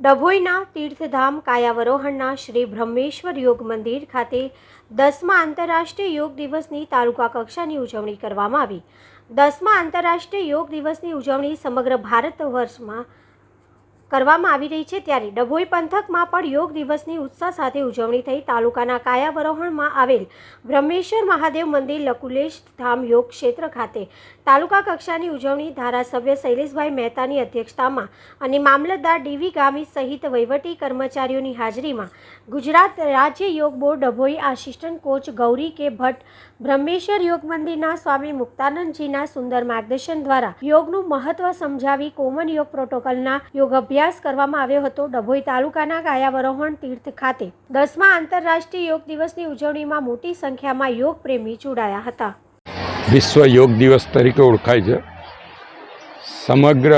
ડભોઈના તીર્થધામ કાયાવરોહણના શ્રી બ્રહ્મેશ્વર યોગ મંદિર ખાતે દસમા આંતરરાષ્ટ્રીય યોગ દિવસની તાલુકા કક્ષાની ઉજવણી કરવામાં આવી. દસમા આંતરરાષ્ટ્રીય યોગ દિવસની ઉજવણી સમગ્ર ભારત વર્ષમાં કરવામાં આવી રહી છે ત્યારે ડભોઈ પંથકમાં પણ યોગ દિવસની ઉત્સાહ સાથે ઉજવણી થઈ. તાલુકાના કાયાવરોહણમાં આવેલ બ્રહ્મેશ્વર મહાદેવ મંદિર લકુલેશ ધામ યોગ ક્ષેત્ર ખાતે તાલુકા કક્ષાની ઉજવણી ધારાસભ્ય શૈલેષભાઈ મહેતાની અધ્યક્ષતામાં અને મામલતદાર ડીવી ગામી સહિત વહીવટી કર્મચારીઓની હાજરીમાં ગુજરાત રાજ્ય યોગ board Dabhoi assistant coach Gauri K Bhatt Brahmeshwar યોગ મંદિરના સ્વામી મુક્તાનંદજીના સુંદર માર્ગદર્શન દ્વારા યોગનું મહત્વ સમજાવી કોમન યોગ પ્રોટોકોલના યોગ અભ્યાસ કરવામાં આવ્યો હતો. ડભોઈ તાલુકાના કાયાવરોહણ તીર્થ ખાતે દસમા આંતરરાષ્ટ્રીય યોગ દિવસની ઉજવણીમાં મોટી સંખ્યામાં યોગ પ્રેમી જોડાયા હતા. વિશ્વ યોગ દિવસ તરીકે ઓળખાય છે. સમગ્ર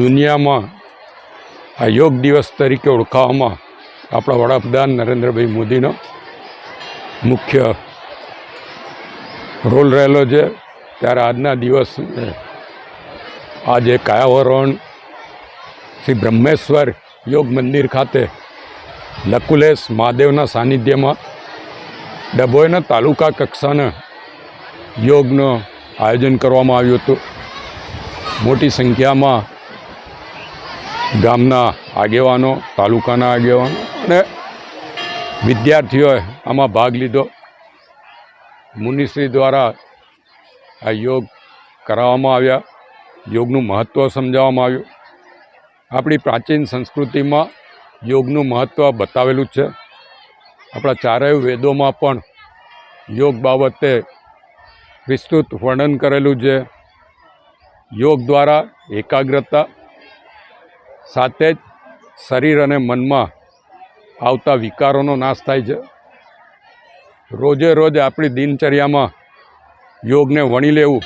દુનિયામાં આ યોગ દિવસ તરીકે ઓળખાવામાં આપણા વડાપ્રધાન નરેન્દ્રભાઈ મોદીનો મુખ્ય રોલ રહેલો છે. ત્યારે આજના દિવસ આજે કાયાવરણ શ્રી બ્રહ્મેશ્વર યોગ મંદિર ખાતે લકુલેશ મહાદેવના સાનિધ્યમાં ડભોઈના તાલુકા કક્ષાના યોગનું આયોજન કરવામાં આવ્યું હતું. મોટી સંખ્યામાં ગામના આગેવાનો, તાલુકાના આગેવાનો અને વિદ્યાર્થીઓએ આમાં ભાગ લીધો. મુનિશ્રી દ્વારા આ યોગ કરાવવામાં આવ્યા. યોગનું મહત્ત્વ સમજાવવામાં આવ્યું. આપણી પ્રાચીન સંસ્કૃતિમાં યોગનું મહત્ત્વ બતાવેલું છે. આપણા ચારેય વેદોમાં પણ યોગ બાબતે વિસ્તૃત વર્ણન કરેલું છે. યોગ દ્વારા એકાગ્રતા, સાથે જ શરીર અને મનમાં આવતા વિકારોનો નાશ થાય છે. રોજે રોજ આપણી દિનચર્યામાં યોગને વણી લેવું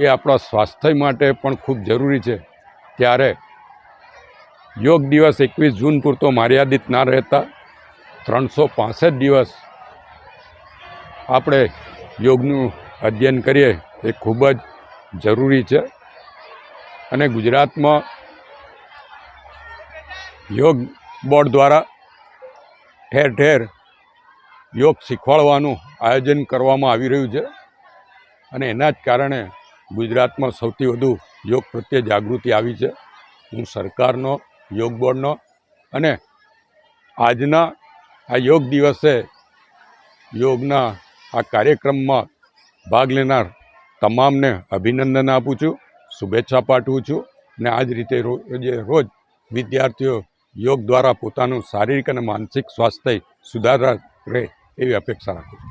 એ આપણા સ્વાસ્થ્ય માટે પણ ખૂબ જરૂરી છે. ત્યારે યોગ દિવસ એકવીસ જૂન પૂરતો મર્યાદિત ના રહેતા ત્રણસો પાસઠ દિવસ આપણે યોગનું અધ્યયન કરીએ એ ખૂબ જ જરૂરી છે. અને ગુજરાતમાં યોગ બોર્ડ દ્વારા ઠેર ઠેર યોગ શીખવાડવાનું આયોજન કરવામાં આવી રહ્યું છે. અને એના જ કારણે ગુજરાતમાં સૌથી વધુ યોગ પ્રત્યે જાગૃતિ આવી છે. હું સરકારનો, યોગ બોર્ડનો અને આજના આ યોગ દિવસે યોગના આ કાર્યક્રમમાં ભાગ લેનાર તમામને અભિનંદન આપું છું, શુભેચ્છા પાઠવું છું અને આ જ રીતે રોજે રોજ વિદ્યાર્થીઓ યોગ દ્વારા પોતાનું શારીરિક અને માનસિક સ્વાસ્થ્ય સુધારા રહે. એવી અપેક્ષા રાખું છું.